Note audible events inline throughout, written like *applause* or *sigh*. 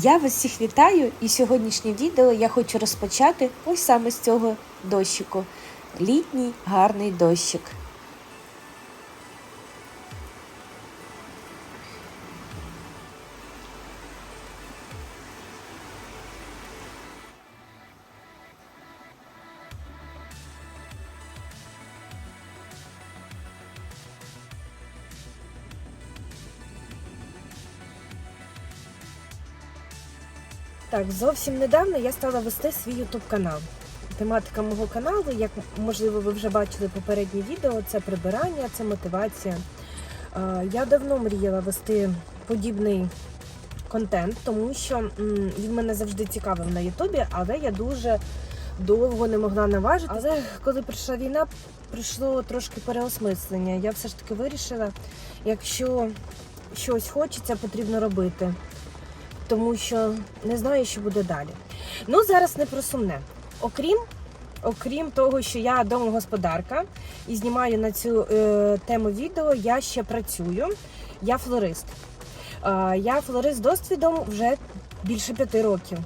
Я вас всіх вітаю, і сьогоднішнє відео я хочу розпочати ось саме з цього дощику. Літній гарний дощик. Так, зовсім недавно я стала вести свій YouTube канал. Тематика мого каналу, як можливо ви вже бачили попереднє відео, це прибирання, це мотивація. Е, Я давно мріяла вести подібний контент, тому що він мене завжди цікавив на Ютубі, але я дуже довго не могла наважити. Але коли прийшла війна, прийшло трошки переосмислення. Я все ж таки вирішила, якщо щось хочеться, потрібно робити тому що не знаю, що буде далі. Ну, зараз не про сумне. Окрім, окрім того, що я домогосподарка і знімаю на цю е, тему відео, я ще працюю. Я флорист. Е, я флорист з досвідом вже більше п'яти років.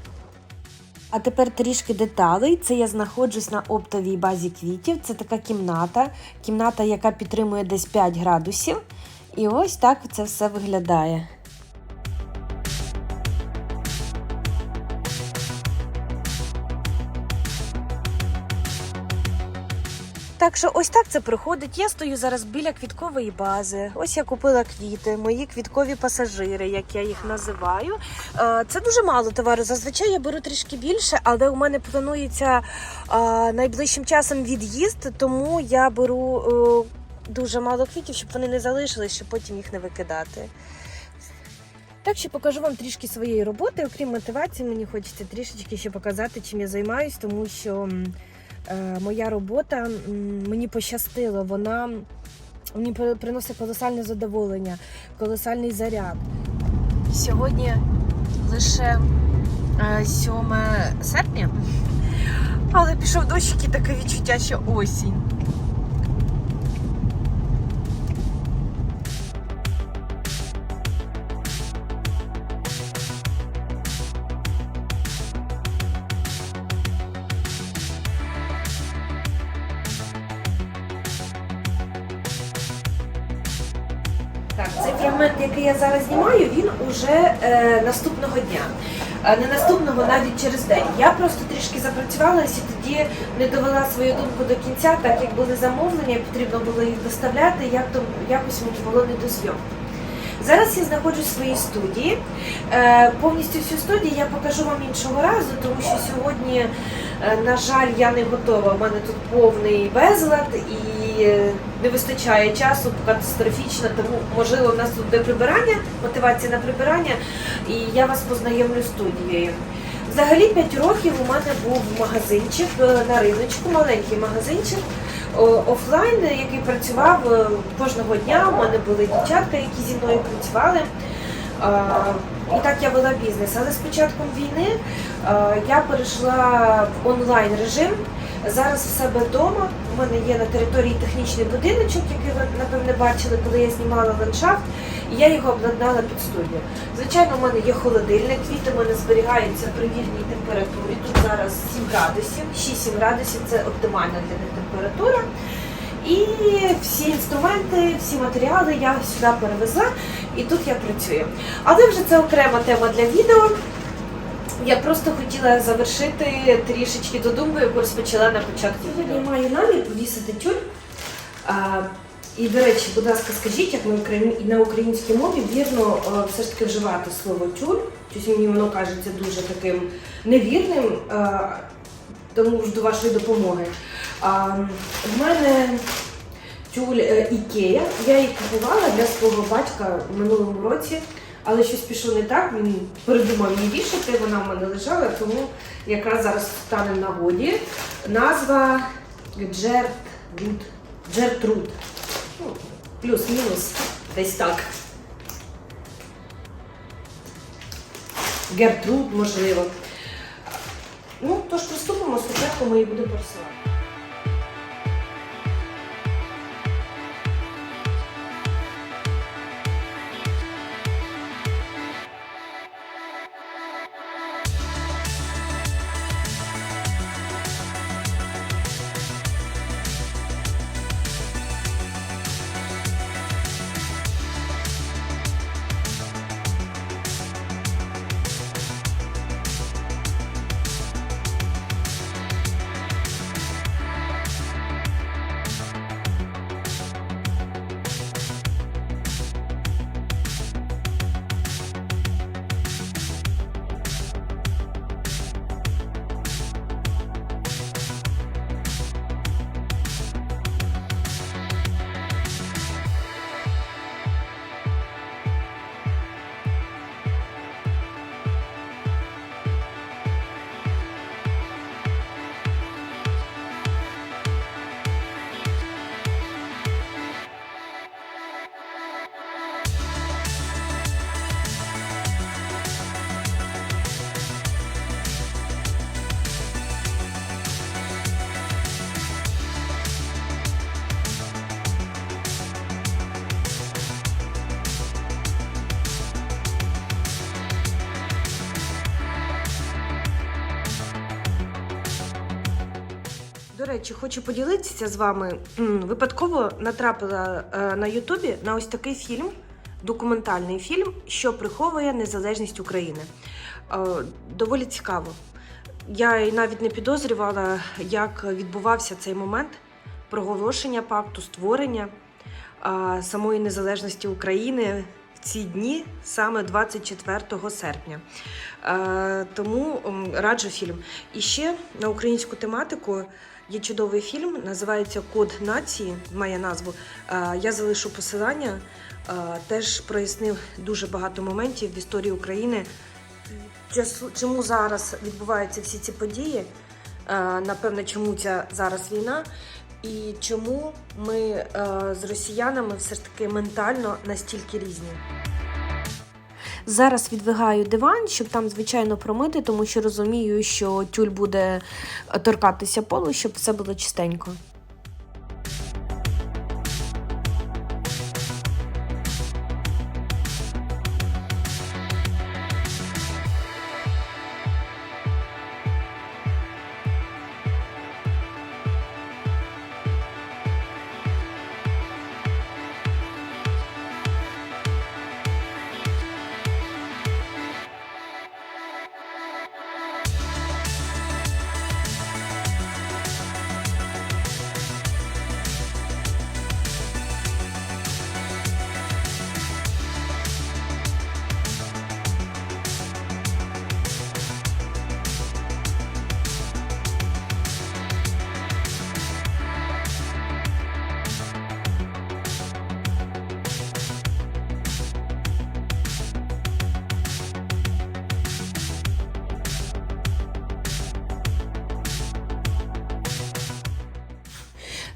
А тепер трішки деталей. Це я знаходжусь на оптовій базі квітів. Це така кімната, кімната, яка підтримує десь 5 градусів. І ось так це все виглядає. Так що ось так це проходить. Я стою зараз біля квіткової бази. Ось я купила квіти, мої квіткові пасажири, як я їх називаю. Е, Це дуже мало товару. Зазвичай я беру трішки більше, але у мене планується е, найближчим часом від'їзд, тому я беру е, дуже мало квітів, щоб вони не залишились, щоб потім їх не викидати. Так що покажу вам трішки своєї роботи. Окрім мотивації, мені хочеться трішечки ще показати, чим я займаюсь, тому що моя робота мені пощастило. Вона мені при- приносить колосальне задоволення, колосальний заряд. Сьогодні лише е, 7 серпня, але пішов дощик і таке відчуття, що осінь. Цей фрагмент, який я зараз знімаю, він уже е, наступного дня. Не наступного, навіть через день. Я просто трішки запрацювалася і тоді не довела свою думку до кінця, так як були замовлення, потрібно було їх доставляти, як то якось мені було не до зйомки. Зараз я знаходжусь в своїй студії. Е, повністю всю студію я покажу вам іншого разу, тому що сьогодні, е, на жаль, я не готова. У мене тут повний безлад і е, не вистачає часу катастрофічно, тому можливо в нас тут буде прибирання, мотивація на прибирання, і я вас познайомлю студією. Взагалі 5 років у мене був магазинчик на риночку, маленький магазинчик офлайн, який працював е, кожного дня. У мене були дівчатка, які зі мною працювали. І так я вела бізнес. Але з початком війни я перейшла в онлайн режим. Зараз в себе вдома. У мене є на території технічний будиночок, який ви напевне бачили, коли я знімала ландшафт, і я його обладнала під студію. Звичайно, у мене є холодильник, квіти у мене зберігаються при вільній температурі. Тут зараз 7 градусів, 6-7 градусів це оптимальна для них температура. І всі інструменти, всі матеріали я сюди перевезла і тут я працюю. Але вже це окрема тема для відео. Я просто хотіла завершити трішечки до думки, яку розпочала на початку. Сьогодні маю намір повісити тюль. А, і, до речі, будь ласка, скажіть, як на україн- на українській мові вірно все ж таки вживати слово тюль. Щось мені воно кажеться дуже таким невірним, а, тому ж до вашої допомоги. А, в мене тюль е, Ікея. Я її купувала для свого батька в минулому році, але щось пішло не так. Він передумав її вішати, вона в мене лежала, тому якраз зараз стане в нагоді. Назва Джертруд. Джертруд. Ну, Плюс-мінус, десь так. Гертруд, можливо. Ну, тож приступимо, спочатку ми її будемо просувати. Речі, хочу поділитися з вами. Випадково натрапила е, на Ютубі на ось такий фільм, документальний фільм, що приховує незалежність України. Е, Доволі цікаво. Я навіть не підозрювала, як відбувався цей момент проголошення пакту, створення е, самої незалежності України ці дні, саме 24 серпня. Тому раджу фільм. І ще на українську тематику є чудовий фільм, називається Код нації, має назву. Е, Я залишу посилання. Е, Теж прояснив дуже багато моментів в історії України. Чому зараз відбуваються всі ці події? Е, Напевно, чому ця зараз війна? І чому ми з росіянами все ж таки ментально настільки різні? Зараз відвигаю диван, щоб там, звичайно, промити, тому що розумію, що тюль буде торкатися полу, щоб все було чистенько.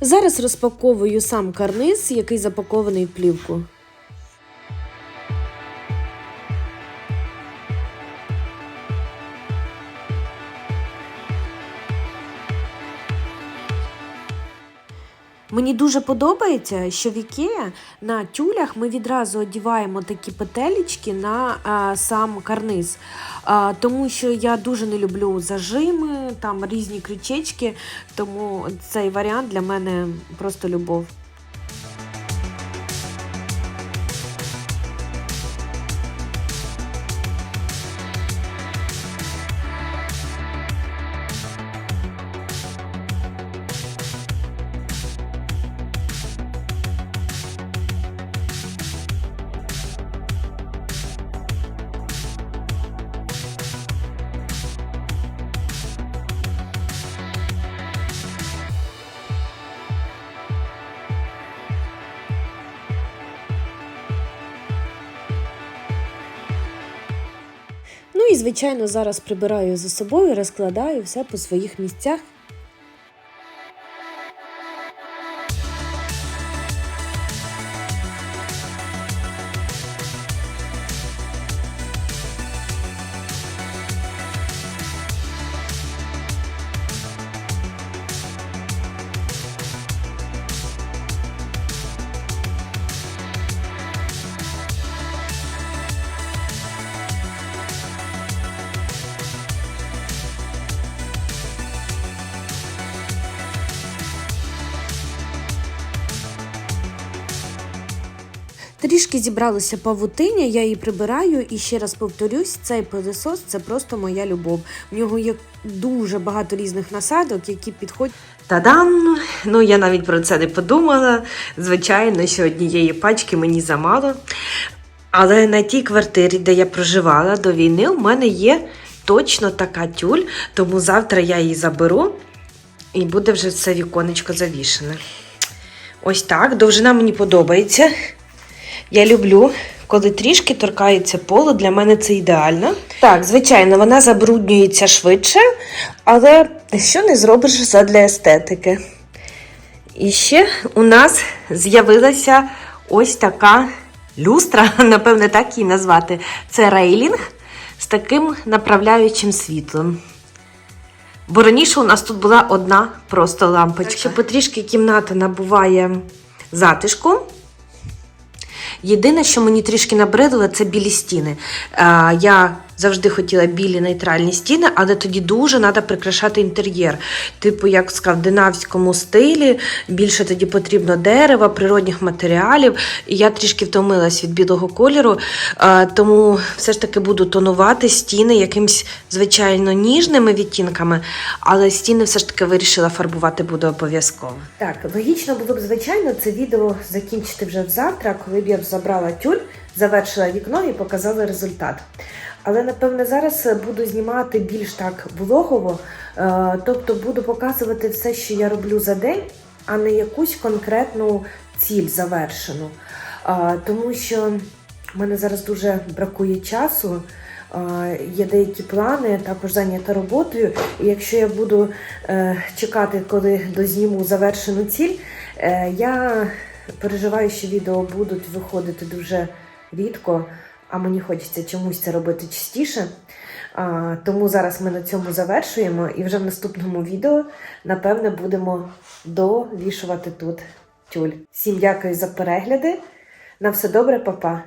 Зараз розпаковую сам карниз, який запакований в плівку. Мені дуже подобається, що в Ікеа на тюлях ми відразу одіваємо такі петелічки на а, сам карниз. А, тому що я дуже не люблю зажими, там різні крючечки, тому цей варіант для мене просто любов. Звичайно зараз прибираю за собою, розкладаю все по своїх місцях. Трішки зібралася павутиня, я її прибираю і ще раз повторюсь, цей пилисос це просто моя любов. В нього є дуже багато різних насадок, які підходять. Та-дам! Ну я навіть про це не подумала. Звичайно, що однієї пачки мені замало. Але на тій квартирі, де я проживала до війни, у мене є точно така тюль, тому завтра я її заберу і буде вже це віконечко завішене. Ось так. Довжина мені подобається. Я люблю, коли трішки торкається полу, для мене це ідеально. Так, звичайно, вона забруднюється швидше, але що не зробиш задля естетики. І ще у нас з'явилася ось така люстра, *laughs* напевне, так її назвати. Це рейлінг з таким направляючим світлом. Бо раніше у нас тут була одна просто лампочка. Якщо потрішки кімната набуває затишку. Єдине, що мені трішки набридло, це білі стіни. Я завжди хотіла білі нейтральні стіни, але тоді дуже треба прикрашати інтер'єр. Типу, як в скандинавському стилі, більше тоді потрібно дерева, природних матеріалів. І я трішки втомилась від білого кольору, тому все ж таки буду тонувати стіни якимсь звичайно ніжними відтінками, але стіни все ж таки вирішила фарбувати буду обов'язково. Так, логічно було б, звичайно, це відео закінчити вже завтра, коли б я забрала тюль, завершила вікно і показала результат. Але напевне зараз буду знімати більш так влогово, е, тобто буду показувати все, що я роблю за день, а не якусь конкретну ціль завершену. Е, Тому що в мене зараз дуже бракує часу. е, Є деякі плани, також зайнята роботою. І якщо я буду е, чекати, коли дозніму завершену ціль, е, я переживаю, що відео будуть виходити дуже рідко, а мені хочеться чомусь це робити частіше. Тому зараз ми на цьому завершуємо, і вже в наступному відео, напевне, будемо довішувати тут тюль. Всім дякую за перегляди. На все добре, папа.